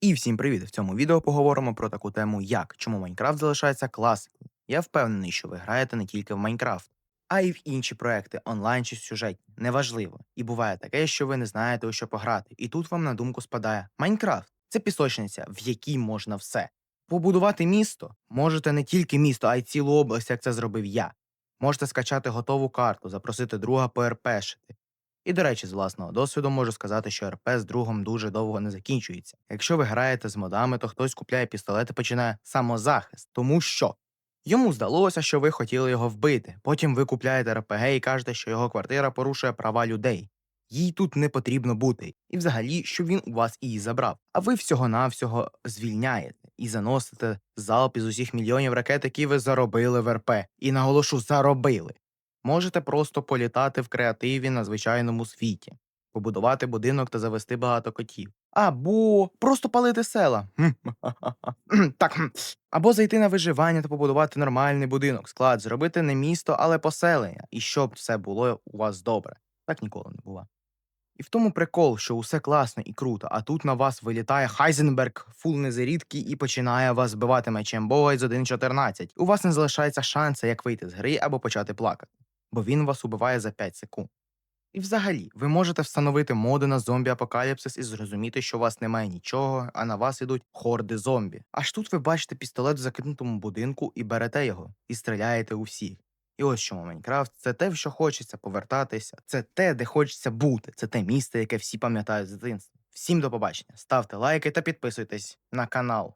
І всім привіт! В цьому відео поговоримо про таку тему, як чому Майнкрафт залишається класикою. Я впевнений, що ви граєте не тільки в Майнкрафт, а й в інші проекти онлайн чи сюжетні. Неважливо. І буває таке, що ви не знаєте у що пограти. І тут вам на думку спадає Майнкрафт це пісочниця, в якій можна все. Побудувати місто можете не тільки місто, а й цілу область, як це зробив я. Можете скачати готову карту, запросити друга ПРПшити. І, до речі, з власного досвіду можу сказати, що РП з другом дуже довго не закінчується. Якщо ви граєте з модами, то хтось купляє пістолет і починає самозахист, тому що йому здалося, що ви хотіли його вбити. Потім ви купляєте РПГ і кажете, що його квартира порушує права людей. Їй тут не потрібно бути, і взагалі, що він у вас її забрав. А ви всього-навсього звільняєте і заносите залп із усіх мільйонів ракет, які ви заробили в РП. І наголошу, заробили. Можете просто політати в креативі на звичайному світі, побудувати будинок та завести багато котів. Або просто палити села. Так, або зайти на виживання та побудувати нормальний будинок, склад, зробити не місто, але поселення, і щоб все було у вас добре. Так ніколи не бува. І в тому прикол, що усе класно і круто, а тут на вас вилітає Хайзенберг, фул незарідки і починає вас збивати мечем Бога із 1.14. У вас не залишається шансу, як вийти з гри або почати плакати, бо він вас убиває за 5 секунд. І взагалі, ви можете встановити моди на зомбі-апокаліпсис і зрозуміти, що у вас немає нічого, а на вас ідуть хорди зомбі. Аж тут ви бачите пістолет в закинутому будинку і берете його, і стріляєте у всіх. І ось чому Майнкрафт це те, в що хочеться повертатися, це те, де хочеться бути, це те місце, яке всі пам'ятають з дитинства. Всім до побачення, ставте лайки та підписуйтесь на канал.